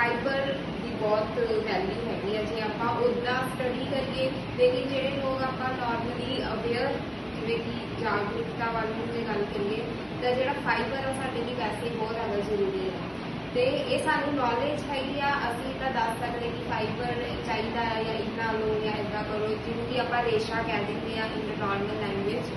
Fibre ਦੀ ਬਹੁਤ value ਹੈਗੀ ਹੈ ਜੇ ਆਪਾਂ ਉਹਦਾ ਸਟੱਡੀ ਕਰੀਏ ਲੇਕਿਨ ਜਿਹੜੇ ਲੋਕ ਆਪਾਂ ਨਾਰਮਲੀ ਅਵੇਅਰ ਜਿਵੇਂ ਕਿ ਜਾਗਰੂਕਤਾ ਵੱਲ ਨੂੰ ਜੇ ਗੱਲ ਕਰੀਏ, ਤਾਂ ਜਿਹੜਾ ਫਾਈਬਰ ਆ ਸਾਡੇ ਲਈ ਵੈਸੇ ਬਹੁਤ ਜ਼ਿਆਦਾ ਜ਼ਰੂਰੀ ਹੈ ਤੇ ਇਹ ਸਾਨੂੰ ਨੌਲੇਜ ਹੈਗੀ ਆ, ਅਸੀਂ ਤਾਂ ਦੱਸ ਸਕਦੇ ਕਿ ਫਾਈਬਰ ਚਾਹੀਦਾ ਹੈ ਜਾਂ ਇੰਨਾ ਲਓ ਜਾਂ ਇਦਾਂ ਕਰੋ ਜਿਹਨੂੰ ਕਿ ਆਪਾਂ ਰੇਸ਼ਾ ਕਹਿ ਦਿੰਦੇ ਆ ਇਨ ਨਾਰਮਲ ਲੈਂਗੁਏਜ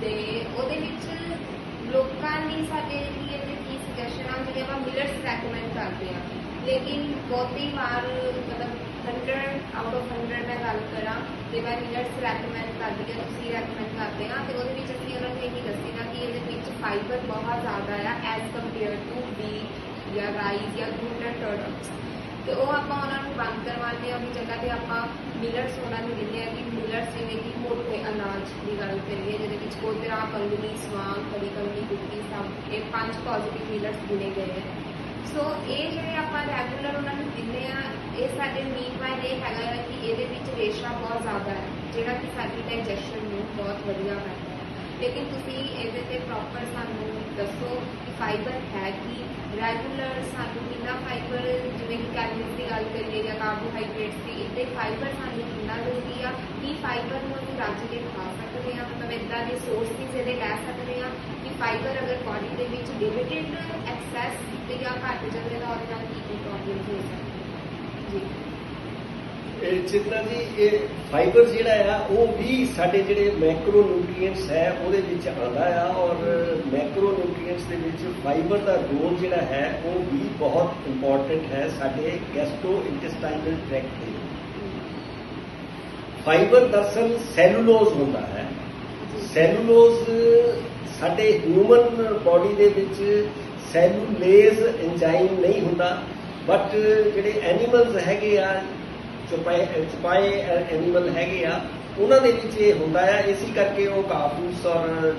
ਤੇ ਉਹਦੇ ਵਿੱਚ ਲੋਕਾਂ ਲਈ ਸਾਡੇ ਲਈ ਇਹਦੇ ਕੀ ਸੁਜੈਸ਼ਨ ਆ, ਜਿਹੜੇ ਆਪਾਂ ਮਿਲਟਸ ਰეკਮੈਂਡ ਕਰਦੇ ਆ। लेकिन बहुत ही बार मतलब हंड्रेड आउट ऑफ़ हंड्रेड मैं गल करा। तो मैं मिनट्स रैकमेंड करती हूँ तुम रैकमेंड करते हैं। हाँ, तो, तो वो असं उन्होंने यही दसीदा कि ये फाइबर बहुत ज़्यादा है एज कंपेयर टू बीट या राइस या ग्लूटन प्रोडक्ट्स तो वो आप बंद करवाते हैं उनकी जगह पर आप मिलट्स उन्होंने दिखते हैं कि मिलट्स जिमें कि मोटे अनाज की गल करिए जो तरह कंगनी सवांग हरी कंगनी गुटी सब, ये पाँच पॉजिटिव मिलट्स गिने गए हैं। ਸੋ ਇਹ ਜਿਹੜੇ ਆਪਾਂ ਰੈਗੂਲਰ ਉਹਨਾਂ ਨੂੰ ਦਿੰਦੇ ਆ, ਇਹ ਸਾਡੇ ਮੀਨ ਵਾਈਲ ਇਹ ਹੈਗਾ ਹੈ ਕਿ ਇਹਦੇ ਵਿੱਚ ਰੇਸ਼ਾ ਬਹੁਤ ਜ਼ਿਆਦਾ ਹੈ, ਜਿਹੜਾ ਕਿ ਸਾਡੀ ਡਾਈਜੈਸ਼ਨ ਨੂੰ ਬਹੁਤ ਵਧੀਆ ਕਰਦਾ ਹੈ। ਲੇਕਿਨ ਤੁਸੀਂ ਇਹਦੇ ਤੇ ਪ੍ਰੋਪਰ ਸਾਨੂੰ ਦੱਸੋ ਕਿ ਫਾਈਬਰ ਹੈ ਕਿ? ਰੈਗੂਲਰ ਸਾਨੂੰ ਕਿੰਨਾ ਫਾਈਬਰ ਜਿਵੇਂ ਕਿ ਕੈਲਰੀਜ਼ ਦੀ ਗੱਲ ਕਰੀਏ ਜਾਂ ਕਾਰਬੋਹਾਈਡਰੇਟਸ ਦੀ, ਇਹਦੇ ਫਾਈਬਰ ਸਾਨੂੰ ਕਿੰਨਾ ਜ਼ਰੂਰੀ ਆ? ਕੀ ਫਾਈਬਰ ਨੂੰ ਅਸੀਂ ਰੱਜ ਕੇ ਖਾ ਸਕਦੇ ਆ? ਮਤਲਬ ਇਦਾਂ ਦੇ ਸੋਰਸਿਸ ਇਹਦੇ ਲੈ ਸਕਦੇ ਫਾਈਬਰ ਅਗਰ ਬਾਡੀ ਦੇ ਵਿੱਚ ਲਿਮਿਟਿਡ ਐਕਸੈਸ ਤੇ ਜਾਂ ਘੱਟ ਜਾਵੇ ਤਾਂ ਉਹਦੇ ਨਾਲ ਕੀ ਕੀ ਪ੍ਰੋਬਲਮ ਹੋ ਸਕਦੀ ਜੀ। ਇਹ ਚਿੰਤਾ ਜੀ ਇਹ ਫਾਈਬਰ ਜਿਹੜਾ ਆ ਉਹ ਵੀ ਸਾਡੇ ਜਿਹੜੇ ਮੈਕਰੋ ਨਿਊਟ੍ਰੀਐਂਟਸ ਹੈ ਉਹਦੇ ਵਿੱਚ ਆਉਂਦਾ ਆ ਔਰ ਮੈਕਰੋ ਨਿਊਟ੍ਰੀਐਂਟਸ ਦੇ ਵਿੱਚ ਫਾਈਬਰ ਦਾ ਰੋਲ ਜਿਹੜਾ ਹੈ ਉਹ ਵੀ ਬਹੁਤ ਇੰਪੋਰਟੈਂਟ ਹੈ ਸਾਡੇ ਗੈਸਟ੍ਰੋ ਇੰਟੈਸਟਾਈਨਲ ਟ੍ਰੈਕਟ ਦੇ ਫਾਈਬਰ ਦਰਸਲ ਸੈਲੂਲੋਜ਼ ਹੁੰਦਾ ਹੈ। ਸੈਲੂਲੋਜ਼, ਸਾਡੇ ਹਿਊਮਨ ਬਾਡੀ ਦੇ ਵਿੱਚ ਸੈਲੂਲੇਜ਼ ਐਂਜ਼ਾਈਮ ਨਹੀਂ ਹੁੰਦਾ ਬਟ ਜਿਹੜੇ ਐਨੀਮਲਸ ਹੈਗੇ ਆ, ਚੁਪਾਏ ਚੁਪਾਏ ਐਨੀਮਲ ਹੈਗੇ ਆ, ਉਹਨਾਂ ਦੇ ਵਿੱਚ ਇਹ ਹੁੰਦਾ ਆ, ਇਸੇ ਕਰਕੇ ਉਹ ਕਾਫੂਸ ਔਰ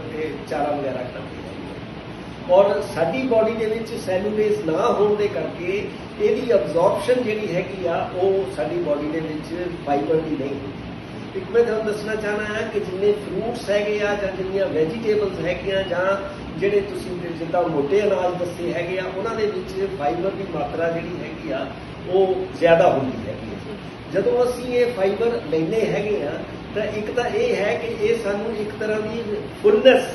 ਚਾਰਾ ਵਗੈਰਾ ਖਾਂਦੇ ਆ। ਔਰ ਸਾਡੀ ਬਾਡੀ ਦੇ ਵਿੱਚ ਸੈਲੂਲੇਜ਼ ਨਾ ਹੋਣ ਦੇ ਕਰਕੇ ਇਹਦੀ ਅਬਜ਼ੌਰਪਸ਼ਨ ਜਿਹੜੀ ਹੈਗੀ ਆ, ਉਹ ਸਾਡੀ ਬਾਡੀ ਦੇ ਵਿੱਚ ਫਾਈਬਰ ਦੀ ਨਹੀਂ ਹੁੰਦੀ। ਇੱਕ ਮੈਂ ਤੁਹਾਨੂੰ ਦੱਸਣਾ ਚਾਹਨਾ ਹੈ ਕਿ ਜਿੰਨੇ ਫਰੂਟਸ ਹੈਗੇ ਆ ਜਾਂ ਜਿੰਨੀਆਂ ਵੈਜੀਟੇਬਲਸ ਹੈਗੀਆਂ ਜਾਂ ਜਿਹੜੇ ਤੁਸੀਂ ਜਿੱਦਾਂ ਮੋਟੇ ਅਨਾਜ ਦੱਸੇ ਹੈਗੇ ਆ, ਉਹਨਾਂ ਦੇ ਵਿੱਚ ਫਾਈਬਰ ਦੀ ਮਾਤਰਾ ਜਿਹੜੀ ਹੈਗੀ ਆ, ਉਹ ਜ਼ਿਆਦਾ ਹੁੰਦੀ ਹੈਗੀ ਆ। ਜਦੋਂ ਅਸੀਂ ਇਹ ਫਾਈਬਰ ਲੈਨੇ ਹੈਗੇ ਆ, ਤਾਂ ਇੱਕ ਤਾਂ ਇਹ ਹੈ ਕਿ ਇਹ ਸਾਨੂੰ ਇੱਕ ਤਰ੍ਹਾਂ ਦੀ ਫੁੱਲਨੈਸ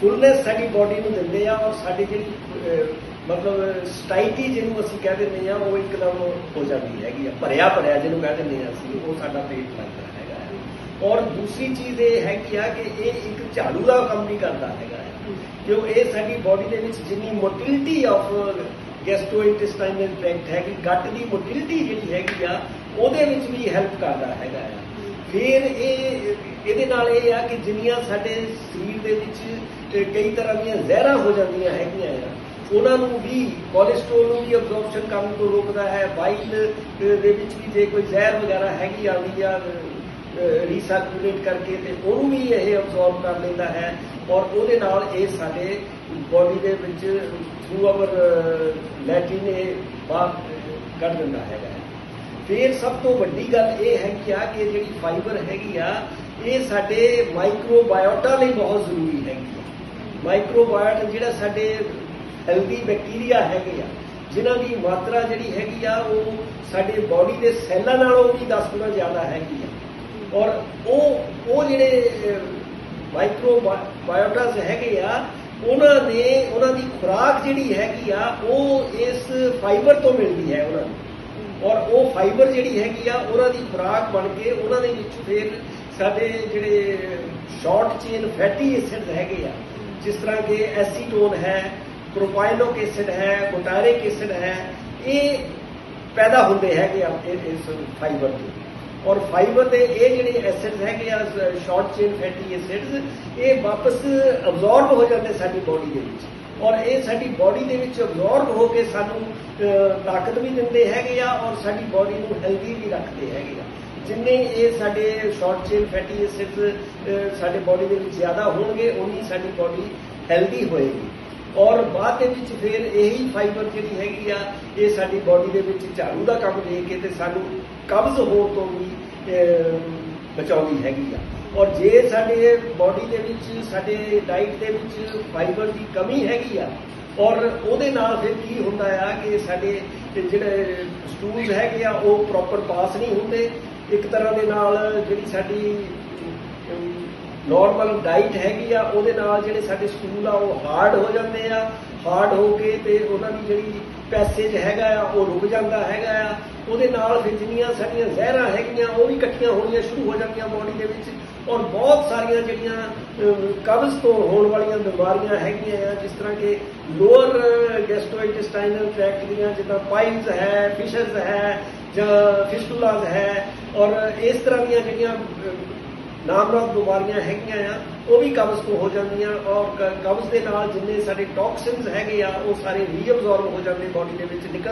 ਫੁੱਲਨੈਸ ਸਾਡੀ ਬਾਡੀ ਨੂੰ ਦਿੰਦੇ ਆ ਔਰ ਸਾਡੀ ਜਿਹੜੀ ਮਤਲਬ ਸਟਾਈਟੀ ਜਿਹਨੂੰ ਅਸੀਂ ਕਹਿ ਦਿੰਦੇ ਆ, ਉਹ ਇੱਕਦਮ ਹੋ ਜਾਂਦੀ ਹੈਗੀ ਆ। ਭਰਿਆ ਭਰਿਆ ਜਿਹਨੂੰ ਕਹਿ ਦਿੰਦੇ ਆ ਅਸੀਂ, ਉਹ ਸਾਡਾ ਪੇਟ ਲੱਗਦਾ ਔਰ ਦੂਸਰੀ ਚੀਜ਼ ਇਹ ਹੈਗੀ ਆ ਕਿ ਇਹ ਇੱਕ ਝਾੜੂ ਦਾ ਕੰਮ ਵੀ ਕਰਦਾ ਹੈਗਾ ਹੈ। ਕਿਉਂ ਇਹ ਸਾਡੀ ਬਾਡੀ ਦੇ ਵਿੱਚ ਜਿੰਨੀ ਮੋਟਿਲਿਟੀ ਆਫ ਗੈਸਟ੍ਰੋਇੰਟੈਸਟਾਈਨਲ ਟ੍ਰੈਕਟ ਹੈਗੀ ਗੱਟ ਦੀ ਮੋਟਿਲਿਟੀ ਜਿਹੜੀ ਹੈਗੀ ਆ ਉਹਦੇ ਵਿੱਚ ਵੀ ਹੈਲਪ ਕਰਦਾ ਹੈਗਾ ਆ ਫਿਰ ਇਹ ਇਹਦੇ ਨਾਲ ਇਹ ਆ ਕਿ ਜਿੰਨੀਆਂ ਸਾਡੇ ਸਰੀਰ ਦੇ ਵਿੱਚ ਕਈ ਤਰ੍ਹਾਂ ਦੀਆਂ ਜ਼ਹਿਰਾਂ ਹੋ ਜਾਂਦੀਆਂ ਹੈਗੀਆਂ ਆ ਉਹਨਾਂ ਨੂੰ ਵੀ ਕੋਲੇਸਟ੍ਰੋਲ ਨੂੰ ਵੀ ਅਬਜ਼ੌਰਪਸ਼ਨ ਕਰਨ ਤੋਂ ਰੋਕਦਾ ਹੈ। ਵਾਈਲ ਦੇ ਵਿੱਚ ਵੀ ਜੇ ਕੋਈ ਜ਼ਹਿਰ ਵਗੈਰਾ ਹੈਗੀ ਆਉਂਦੀ ਆ ਰੀਸਰਕੂਲੇਟ ਕਰਕੇ ਤੇ ਉਹਨੂੰ ਵੀ ਇਹ ਅਬਜ਼ੌਰਬ ਕਰ ਲੈਂਦਾ ਹੈ ਔਰ ਉਹਦੇ ਨਾਲ ਇਹ ਸਾਡੇ ਬੋਡੀ ਦੇ ਵਿੱਚ ਥਰੂ ਆਵਰ ਲੈਟਿਨ ਇਹ ਬਾਹਰ ਕੱਢ ਦਿੰਦਾ ਹੈਗਾ ਹੈ। ਫਿਰ ਸਭ ਤੋਂ ਵੱਡੀ ਗੱਲ ਇਹ ਹੈ ਕਿ ਆ ਕਿ ਜਿਹੜੀ ਫਾਈਬਰ ਹੈਗੀ ਆ, ਇਹ ਸਾਡੇ ਮਾਈਕਰੋਬਾਇਓਟਾ ਲਈ ਬਹੁਤ ਜ਼ਰੂਰੀ ਹੈਗੀ ਆ ਮਾਈਕਰੋਬਾਇਓਟਾ ਜਿਹੜਾ ਸਾਡੇ ਹੈਲਦੀ ਬੈਕਟੀਰੀਆ ਹੈਗੇ ਆ, ਜਿਨ੍ਹਾਂ ਦੀ ਮਾਤਰਾ ਜਿਹੜੀ ਹੈਗੀ ਆ, ਉਹ ਸਾਡੇ ਬਾਡੀ ਦੇ ਸੈੱਲਾਂ ਨਾਲੋਂ ਵੀ 10 ਗੁਣਾ ਜ਼ਿਆਦਾ ਹੈਗੀ ਆ ਔਰ ਉਹ ਉਹ ਜਿਹੜੇ ਮਾਈਕਰੋਬਾਇਓਟਾਸ ਹੈਗੇ ਆ, ਉਹਨਾਂ ਨੇ ਉਹਨਾਂ ਦੀ ਖੁਰਾਕ ਜਿਹੜੀ ਹੈਗੀ ਆ, ਉਹ ਇਸ ਫਾਈਬਰ ਤੋਂ ਮਿਲਦੀ ਹੈ ਉਹਨਾਂ ਨੂੰ। ਔਰ ਉਹ ਫਾਈਬਰ ਜਿਹੜੀ ਹੈਗੀ ਆ, ਉਹਨਾਂ ਦੀ ਖੁਰਾਕ ਬਣ ਕੇ ਉਹਨਾਂ ਦੇ ਵਿੱਚ ਫਿਰ ਸਾਡੇ ਜਿਹੜੇ ਸ਼ਾਰਟ ਚੇਨ ਫੈਟੀ ਐਸਿਡ ਹੈਗੇ ਆ, ਜਿਸ ਤਰ੍ਹਾਂ ਕਿ ਐਸੀਟੋਨ ਹੈ ਪ੍ਰੋਪਾਈਲੋਕ ਐਸਿਡ ਹੈ ਬੁਟਾਰਿਕ ਐਸਿਡ ਹੈ, ਇਹ ਪੈਦਾ ਹੁੰਦੇ ਹੈਗੇ ਆਪਣੇ ਇਸ ਫਾਈਬਰ ਤੋਂ। ਔਰ ਫਾਈਬਰ ਦੇ ਇਹ ਜਿਹੜੇ ਐਸਿਡਸ ਹੈਗੇ ਆ ਸ਼ਾਰਟ ਚੇਨ ਫੈਟੀ ਐਸਿਡਸ ਇਹ ਵਾਪਸ ਅਬਜ਼ੌਰਬ ਹੋ ਜਾਂਦੇ ਸਾਡੀ ਬਾਡੀ ਦੇ ਵਿੱਚ। ਔਰ ਇਹ ਸਾਡੀ ਬਾਡੀ ਦੇ ਵਿੱਚ ਅਬਜ਼ੌਰਬ ਹੋ ਕੇ ਸਾਨੂੰ ਤਾਕਤ ਵੀ ਦਿੰਦੇ ਹੈਗੇ ਆ ਔਰ ਸਾਡੀ ਬਾਡੀ ਨੂੰ ਹੈਲਦੀ ਵੀ ਰੱਖਦੇ ਹੈਗੇ ਆ। ਜਿੰਨੇ ਇਹ ਸਾਡੇ ਸ਼ਾਰਟ ਚੇਨ ਫੈਟੀ ਐਸਿਡਸ ਸਾਡੇ ਬਾਡੀ ਦੇ ਵਿੱਚ ਜ਼ਿਆਦਾ ਹੋਣਗੇ ਉਨੀ ਸਾਡੀ ਬਾਡੀ ਹੈਲਦੀ ਹੋਏਗੀ। ਔਰ ਬਾਅਦ ਦੇ ਵਿੱਚ ਫਿਰ ਇਹੀ ਫਾਈਬਰ ਜਿਹੜੀ ਹੈਗੀ ਆ, ਇਹ ਸਾਡੀ ਬਾਡੀ ਦੇ ਵਿੱਚ ਝਾੜੂ ਦਾ ਕੰਮ ਦੇ ਕੇ ਤੇ ਸਾਨੂੰ ਕਬਜ਼ ਹੋਣ ਤੋਂ ਵੀ ਬਚਾਉਂਦੀ ਹੈਗੀ ਆ। ਔਰ ਜੇ ਸਾਡੇ ਬਾਡੀ ਦੇ ਵਿੱਚ, ਸਾਡੇ ਡਾਈਟ ਦੇ ਵਿੱਚ ਫਾਈਬਰ ਦੀ ਕਮੀ ਹੈਗੀ ਆ, ਔਰ ਉਹਦੇ ਨਾਲ ਫਿਰ ਕੀ ਹੁੰਦਾ ਆ ਕਿ ਸਾਡੇ ਜਿਹੜੇ ਸਟੂਲਸ ਹੈਗੇ ਆ, ਉਹ ਪ੍ਰੋਪਰ ਪਾਸ ਨਹੀਂ ਹੁੰਦੇ। ਇੱਕ ਤਰ੍ਹਾਂ ਦੇ ਨਾਲ ਜਿਹੜੀ ਸਾਡੀ ਨਾਰਮਲ ਡਾਈਟ ਹੈਗੀ ਆ, ਉਹਦੇ ਨਾਲ ਜਿਹੜੇ ਸਾਡੇ ਸਟੂਲ ਆ, ਉਹ ਹਾਰਡ ਹੋ ਜਾਂਦੇ ਆ। ਹਾਰਡ ਹੋ ਕੇ ਤੇ ਉਹਨਾਂ ਦੀ ਜਿਹੜੀ ਪੈਸੇਜ ਹੈਗਾ ਆ, ਉਹ ਰੁਕ ਜਾਂਦਾ ਹੈਗਾ ਆ। ਉਹਦੇ ਨਾਲ ਫਿਰ ਜਿੰਨੀਆਂ ਸਾਡੀਆਂ ਜ਼ਹਿਰਾਂ ਹੈਗੀਆਂ ਉਹ ਵੀ ਇਕੱਠੀਆਂ ਹੋਣੀਆਂ ਸ਼ੁਰੂ ਹੋ ਜਾਂਦੀਆਂ ਬੋਡੀ ਦੇ ਵਿੱਚ। ਔਰ ਬਹੁਤ ਸਾਰੀਆਂ ਜਿਹੜੀਆਂ ਕਬਜ਼ ਤੋਂ ਹੋਣ ਵਾਲੀਆਂ ਬਿਮਾਰੀਆਂ ਹੈਗੀਆਂ ਆ ਜਿਸ ਤਰ੍ਹਾਂ ਕਿ ਲੋਅਰ ਗੈਸਟ੍ਰੋਇੰਟੇਸਟਾਈਨਲ ਟ੍ਰੈਕਟ ਦੀਆਂ ਜਿੱਦਾਂ ਪਾਈਲਸ ਹੈ ਫਿਸ਼ਰਸ ਹੈ ਜਾਂ ਫਿਸਟੂਲਾਸ ਹੈ। ਔਰ ਇਸ ਤਰ੍ਹਾਂ ਦੀਆਂ ਜਿਹੜੀਆਂ ਅਮ, ਨਾਮਰਾਦ ਬਿਮਾਰੀਆਂ ਹੈਗੀਆਂ ਆ ਉਹ ਵੀ ਕਬਜ਼ ਤੋਂ ਹੋ ਜਾਂਦੀਆਂ। ਔਰ ਕ- ਕਬਜ਼ ਦੇ ਨਾਲ ਜਿੰਨੇ ਸਾਡੇ ਟੌਕਸਿਨਸ ਹੈਗੇ ਆ ਉਹ ਸਾਰੇ ਰੀਅਬਜ਼ੌਰਬ ਹੋ ਜਾਂਦੇ ਬਾਡੀ ਦੇ ਵਿੱਚ ਨਿਕਲ